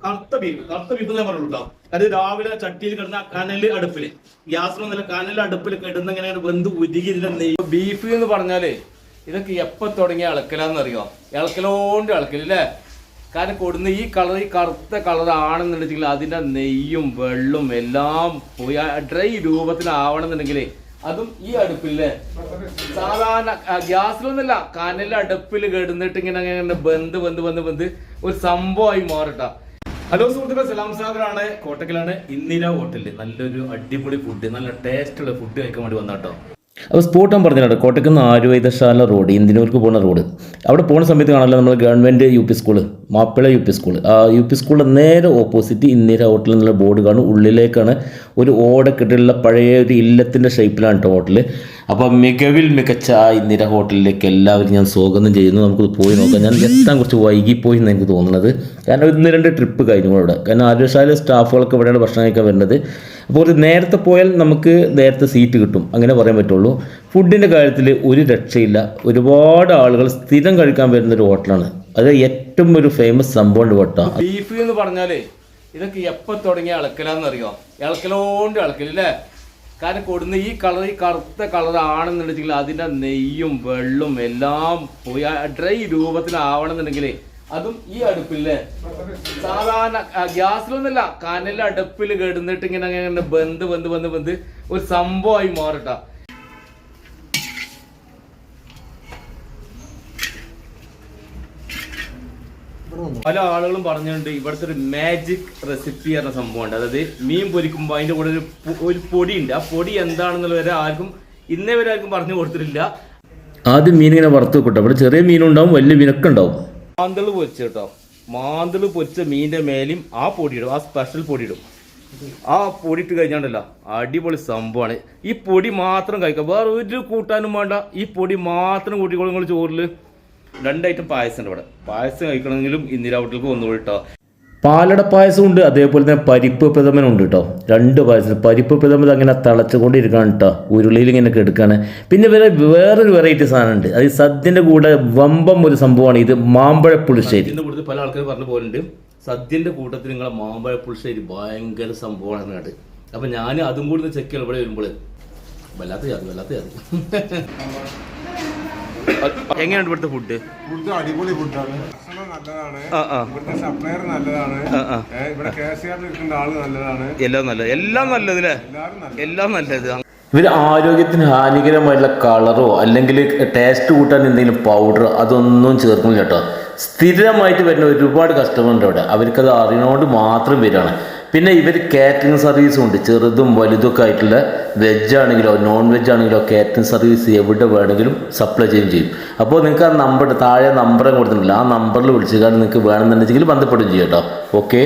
കറുത്ത ബീഫ് കറുത്ത ബീഫ് ഞാൻ പറഞ്ഞു കേട്ടോ അത് രാവിലെ ചട്ടിയിൽ കിടന്ന കനൽ അടുപ്പിൽ ഗ്യാസ് വന്നില്ല കനൽ അടുപ്പിൽ കിടന്ന് ഇങ്ങനെ വെന്ത് ഉരുകി നെയ്യ്. ബീഫ് എന്ന് പറഞ്ഞാലേ ഇതൊക്കെ എപ്പോ തുടങ്ങിയ ഇളക്കലാന്നറിയോ? ഇളക്കലോണ്ട് ഇളക്കലല്ലേ കാരണം കൊടുന്ന ഈ കളർ ഈ കറുത്ത കളർ ആണെന്നുണ്ടെങ്കിൽ അതിന്റെ നെയ്യും വെള്ളും എല്ലാം പോയി. ഡ്രൈ രൂപത്തിലാവണമെന്നുണ്ടെങ്കിൽ അതും ഈ അടുപ്പില്ലേ സാധാരണ ഗ്യാസിലൊന്നുമില്ല കനൽ അടുപ്പിൽ കിടന്നിട്ട് ഇങ്ങനെ അങ്ങനെ ബന്ധ് ബന്ധ് ബന്ധ് ബന്ധ് ഒരു സംഭവമായി മാറട്ട. ഹലോ സുഹൃത്തുക്കൾ സലാം സാഗറാണ്. കോട്ടക്കലാണ് ഇന്ദിര ഹോട്ടലിൽ നല്ലൊരു അടിപൊളി ഫുഡ് നല്ല ടേസ്റ്റുള്ള ഫുഡ് കഴിക്കാൻ വേണ്ടി വന്നാട്ടോ അപ്പോൾ സ്പോട്ട് ഞാൻ പറഞ്ഞിട്ടുണ്ട്. കോട്ടക്കുന്ന് ആയുർവേദശാല റോഡ് ഇന്ത്യനൂർക്ക് പോകുന്ന റോഡ്. അവിടെ പോകുന്ന സമയത്ത് കാണാമല്ലോ നമ്മൾ government U P school Mappila U P school ആ യു പി സ്കൂളിന്റെ നേരെ ഓപ്പോസിറ്റ് ഇന്ദിര ഹോട്ടൽ എന്നുള്ള ബോർഡ് കാണും. ഉള്ളിലേക്കാണ് ഒരു ഓടക്കെട്ടുള്ള പഴയ ഒരു ഇല്ലത്തിന്റെ ഷേപ്പിലാണ് കേട്ടോ ഹോട്ടൽ അപ്പോൾ മികവിൽ മികച്ച ആ ഇന്ദിര ഹോട്ടലിലേക്ക് എല്ലാവരും ഞാൻ സ്വാഗതം ചെയ്യുന്നു. നമുക്ക് പോയി നോക്കാം. ഞാൻ എത്താൻ കുറച്ച് വൈകിപ്പോയി എന്ന് എനിക്ക് തോന്നുന്നത്. കാരണം ഇന്ന് രണ്ട് ട്രിപ്പ് കഴിഞ്ഞു ഇവിടെ. കാരണം ആരോഗ്യശാല സ്റ്റാഫുകളൊക്കെ ഇവിടെയാണ് ഭക്ഷണം കഴിക്കാൻ വരുന്നത്. അപ്പോൾ ഒരു നേരത്തെ പോയാൽ നമുക്ക് നേരത്തെ സീറ്റ് കിട്ടും. അങ്ങനെ പറയാൻ പറ്റുള്ളൂ. ഫുഡിന്റെ കാര്യത്തിൽ ഒരു രക്ഷയില്ല. ഒരുപാട് ആളുകൾ സ്ഥിരം കഴിക്കാൻ വരുന്ന ഒരു ഹോട്ടലാണ്. അത് ഏറ്റവും ഒരു ഫേമസ് സംഭവം വട്ട ബീഫ് എന്ന് പറഞ്ഞാലേ ഇതൊക്കെ എപ്പോൾ തുടങ്ങിയ ഇളക്കലാന്നറിയോ ഇളക്കലോണ്ട് ഇളക്കലല്ലേ കാരണം കൊടുന്ന ഈ കളർ ഈ കറുത്ത കളർ ആണെന്നുണ്ടെങ്കിൽ അതിന്റെ നെയ്യും വെള്ളും എല്ലാം പോയി. ഡ്രൈ രൂപത്തിലാവണമെന്നുണ്ടെങ്കിൽ അതും ഈ അടുപ്പില്ലേ? സാധാരണ ഗ്യാസിലൊന്നുമില്ല കനൽ അടുപ്പിൽ കിടന്നിട്ട് ഇങ്ങനെ അങ്ങനെ ബന്ധ് ബന്ധ് ബന്ധ് ബന്ധ് ഒരു സംഭവമായി മാറട്ട. പല ആളുകളും പറഞ്ഞിട്ടുണ്ട് ഇവിടുത്തെ ഒരു മാജിക് റെസിപ്പി എന്ന സംഭവമുണ്ട്. അതായത് മീൻ പൊരിക്കുമ്പോൾ അതിന്റെ കൂടെ ഒരു ഒരു പൊടി ഉണ്ട് ആ പൊടി എന്താണെന്നുള്ള വരെ ആർക്കും ഇന്നേ വരെ ആർക്കും പറഞ്ഞു കൊടുത്തിട്ടില്ല. ആദ്യം മീൻ ഇങ്ങനെ വറുത്ത് വെക്കട്ടെ. അവിടെ ചെറിയ മീനുണ്ടാവും വലിയ മീനൊക്കെ ഉണ്ടാവും. മാന്തൾ പൊരിച്ച് കേട്ടോ. മാന്തൾ പൊരിച്ച മീനിന്റെ മേലെയും ആ പൊടി ഇടും ആ സ്പെഷ്യൽ പൊടി ഇടും ആ പൊടി ഇട്ട് കഴിഞ്ഞാണ്ടല്ലോ അടിപൊളി സംഭവമാണ് ഈ പൊടി മാത്രം കഴിക്കാം. വേറെ ഒരു കൂട്ടാനും വേണ്ട. ഈ പൊടി മാത്രം കൂട്ടിക്കോളും നിങ്ങൾ ചോറിൽ രണ്ട് ഐറ്റം പായസം ഉണ്ട് ഇവിടെ. പായസം കഴിക്കണമെങ്കിലും ഇന്ദിരാ ഹോട്ടലിലേക്ക് വന്നു പാലട പായസം ഉണ്ട് അതേപോലെ തന്നെ പരിപ്പ് പ്രഥമനുണ്ട് കേട്ടോ രണ്ട് പായസം. പരിപ്പ് പ്രഥമൻ അങ്ങനെ തിളച്ചുകൊണ്ടിരിക്കുകയാണ് കേട്ടോ ഉരുളിയിൽ ഇങ്ങനെ കെടുക്കുകയാണ്. പിന്നെ വേറെ വേറൊരു വെറൈറ്റി സാധനം ഉണ്ട് അത് സദ്യന്റെ കൂടെ വമ്പം ഒരു സംഭവമാണ്. ഇത് മാമ്പഴ പുളിശ്ശേരി. കൂടുതൽ പല ആൾക്കാർ പറഞ്ഞു പോലുണ്ട്. സദ്യന്റെ കൂട്ടത്തിൽ നിങ്ങളെ മാമ്പഴ പുളിശ്ശേരി ഭയങ്കര സംഭവമാണ് കേട്ട് അപ്പം ഞാൻ അതും കൂടി ചെക്ക് ചെയ്യണം. ഇവിടെ വരുമ്പോൾ. വല്ലാത്ത ചാതി വല്ലാത്ത ജാതി. എങ്ങനെയുണ്ട് ഇവിടുത്തെ ഫുഡ് ഫുഡ് അടിപൊളി ഫുഡാണ് നല്ലതാണ്. ഇവിടുത്തെ സപ്ലയർ നല്ലതാണ്. ഇവിടെ ആൾ നല്ലതാണ്. എല്ലാം നല്ല എല്ലാം നല്ലത് അല്ലേ എല്ലാവരും നല്ല എല്ലാം നല്ലത്. ഇവർ ആരോഗ്യത്തിന് ഹാനികരമായിട്ടുള്ള കളറോ അല്ലെങ്കിൽ ടേസ്റ്റ് കൂട്ടാൻ എന്തെങ്കിലും പൗഡർ അതൊന്നും ചേർക്കുന്നില്ല കേട്ടോ. സ്ഥിരമായിട്ട് വരുന്ന ഒരുപാട് കസ്റ്റമർ ഉണ്ട് അവിടെ അവർക്കത് അറിയണോണ്ട് മാത്രം വരികയാണ്. പിന്നെ ഇവർ കാറ്ററിംഗ് സർവീസും ഉണ്ട്. ചെറുതും വലുതൊക്കെ ആയിട്ടുള്ള വെജ് ആണെങ്കിലോ നോൺ വെജ് ആണെങ്കിലോ കാറ്ററിംഗ് സർവീസ് എവിടെ വേണമെങ്കിലും സപ്ലൈ ചെയ്യുകയും ചെയ്യും. അപ്പോൾ നിങ്ങൾക്ക് ആ നമ്പർ താഴെ നമ്പറും കൊടുത്തിട്ടില്ല ആ നമ്പറിൽ വിളിച്ചു കാരണം നിങ്ങൾക്ക് വേണമെന്നുണ്ടെങ്കിൽ ബന്ധപ്പെടുകയും ചെയ്യാം കേട്ടോ ഓക്കെ